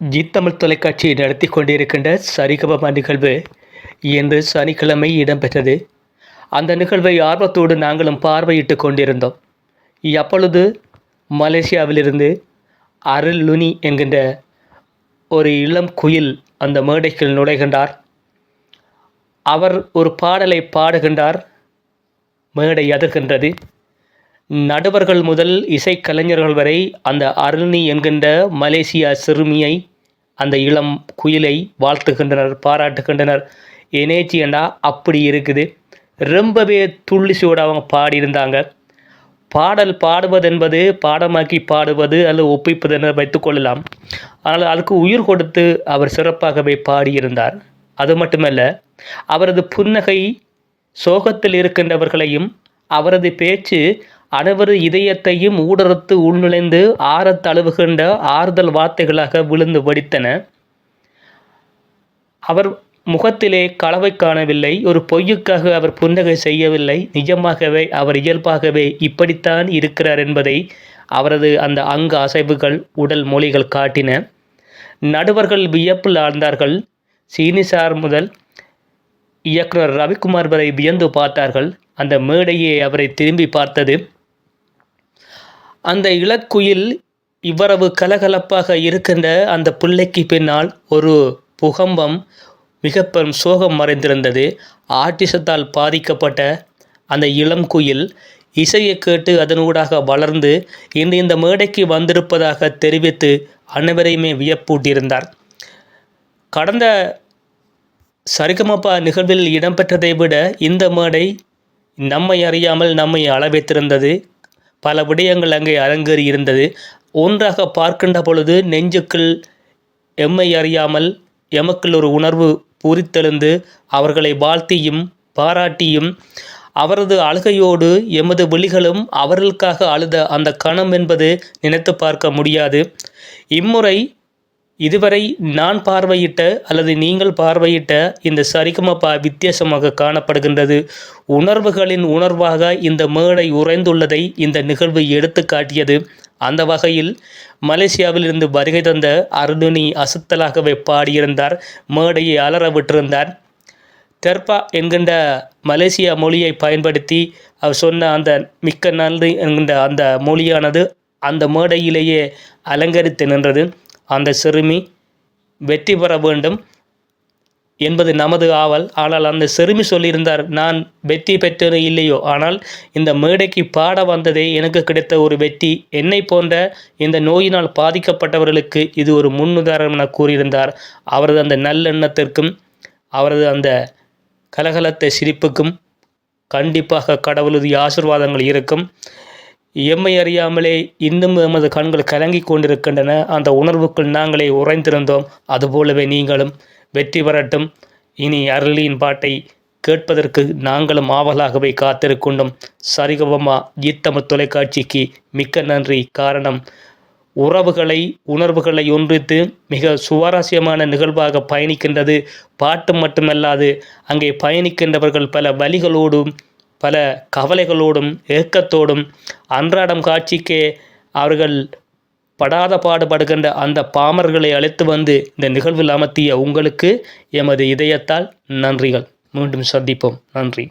G Tamil தொலைக்காட்சி நடத்தி கொண்டிருக்கின்ற சரிகமபா நிகழ்வு இன்று சனிக்கிழமை இடம்பெற்றது. அந்த நிகழ்வை ஆர்வத்தோடு நாங்களும் பார்வையிட்டு கொண்டிருந்தோம். அப்பொழுது மலேசியாவிலிருந்து அருள் லுனி என்கின்ற ஒரு இளம் குயில் அந்த மேடைக்குள் நுழைகின்றார். அவர் ஒரு பாடலை பாடுகின்றார். மேடை அதிர்கின்றது. நடுவர்கள் முதல் இசைக்கலைஞர்கள் வரை அந்த அருள்னி என்கின்ற மலேசியா சிறுமியை அந்த இளம் குயிலை வாழ்த்துகின்றனர் பாராட்டுகின்றனர். எனேச்சியண்டா அப்படி இருக்குது. ரொம்பவே துள்ளிசோடு அவங்க பாடியிருந்தாங்க. பாடல் பாடுவது என்பது பாடமாக்கி பாடுவது அல்லது ஒப்பிப்பது என வைத்துக்கொள்ளலாம் ஆனால் அதுக்கு உயிர் கொடுத்து அவர் சிறப்பாகவே பாடியிருந்தார். அது மட்டுமல்ல அவரது புன்னகை சோகத்தில் இருக்கின்றவர்களையும் அவரது பேச்சு அனைவரது இதயத்தையும் ஊடறுத்து உள்நுழைந்து ஆறத் தழுவுகின்ற ஆறுதல் வார்த்தைகளாக விழுந்து வடித்தன. அவர் முகத்திலே களவை காணவில்லை ஒரு பொய்யுக்காக அவர் புன்னகை செய்யவில்லை. நிஜமாகவே அவர் இயல்பாகவே இப்படித்தான் இருக்கிறார் என்பதை அவரது அந்த அங்க அசைவுகள் உடல் மொழிகள் காட்டின. நடுவர்கள் வியப்பில் ஆழ்ந்தார்கள் சீனிசார் முதல் இயக்குனர் ரவிக்குமார் வரை வியந்து பார்த்தார்கள். அந்த மேடையே அவரை திரும்பி பார்த்தது. அந்த இளக்குயில் இவ்வளவு கலகலப்பாக இருக்கின்ற அந்த பிள்ளைக்கு பின்னால் ஒரு புகம்பம் மிக பெரும் சோகம் மறைந்திருந்தது. ஆட்டிசத்தால் பாதிக்கப்பட்ட அந்த இளம் குயில் இசையை கேட்டு அதனூடாக வளர்ந்து இன்று இந்த மேடைக்கு வந்திருப்பதாக தெரிவித்து அனைவரையுமே வியப்பூட்டியிருந்தார். கடந்த சரிகமப்பா நிகழ்வில் இடம்பெற்றதை விட இந்த மேடை நம்மை அறியாமல் நம்மை அளவைத்திருந்தது. பல விடயங்கள் அங்கே அரங்கேறி இருந்தது ஒன்றாக பார்க்கின்ற பொழுது நெஞ்சுக்குள் எம்மை அறியாமல் எமக்குள் ஒரு உணர்வு பூரித்தெழுந்து அவர்களை வாழ்த்தியும் பாராட்டியும் அவரது அழுகையோடு எமது விழிகளும் அவர்களுக்காக அழுத அந்த கணம் என்பது நினைத்து பார்க்க முடியாது. இம்முறை இதுவரை நான் பார்வையிட்ட அல்லது நீங்கள் பார்வையிட்ட இந்த சரிகமபா வித்தியாசமாக காணப்படுகின்றது. உணர்வுகளின் உணர்வாக இந்த மேடை உறைந்துள்ளதை இந்த நிகழ்வு எடுத்து காட்டியது. அந்த வகையில் மலேசியாவில் இருந்து வருகை தந்த அருணுனி அசத்தலாகவே பாடியிருந்தார் மேடையை அலற விட்டிருந்தார். தெர்பா என்கின்ற மலேசியா மொழியை பயன்படுத்தி அவர் சொன்ன அந்த மிக்க நன்றி என்கின்ற அந்த மொழியானது அந்த மேடையிலேயே அலங்கரித்து நின்றது. அந்த சிறுமி வெற்றி பெற வேண்டும் என்பது நமது ஆவல். ஆனால் அந்த சிறுமி சொல்லியிருந்தார் நான் வெற்றி பெற்றது இல்லையோ? ஆனால் இந்த மேடைக்கு பாட வந்ததே எனக்கு கிடைத்த ஒரு வெற்றி. என்னை போன்ற இந்த நோயினால் பாதிக்கப்பட்டவர்களுக்கு இது ஒரு முன்னுதாரணம் என கூறியிருந்தார். அவரது அந்த நல்லெண்ணத்திற்கும் அவரது அந்த கலகலத்த சிரிப்புக்கும் கண்டிப்பாக கடவுளது ஆசிர்வாதங்கள் இருக்கும். எம்மை அறியாமலே இன்னும் எமது கண்கள் கலங்கி கொண்டிருக்கின்றன. அந்த உணர்வுக்குள் நாங்களே உறைந்திருந்தோம். அதுபோலவே நீங்களும் வெற்றி பெறட்டும். இனி அருளியின் பாட்டை கேட்பதற்கு நாங்களும் ஆவலாகவே காத்திருக்கின்றோம். சரிகபமா ஈத்தமிழ் தொலைக்காட்சிக்கு மிக்க நன்றி. காரணம் உறவுகளை உணர்வுகளை ஒன்றித்து மிக சுவாரஸ்யமான நிகழ்வாக பயணிக்கின்றது. பாட்டு மட்டுமல்லாது அங்கே பயணிக்கின்றவர்கள் பல வழிகளோடும் பல கவலைகளோடும் ஏக்கத்தோடும் அன்றாடம் காட்சிக்கே அவர்கள் படாத பாடுபடுகின்ற அந்த பாமர்களை அழைத்து வந்து இந்த நிகழ்வில் அமர்த்திய உங்களுக்கு எமது இதயத்தால் நன்றிகள். மீண்டும் சந்திப்போம். நன்றி.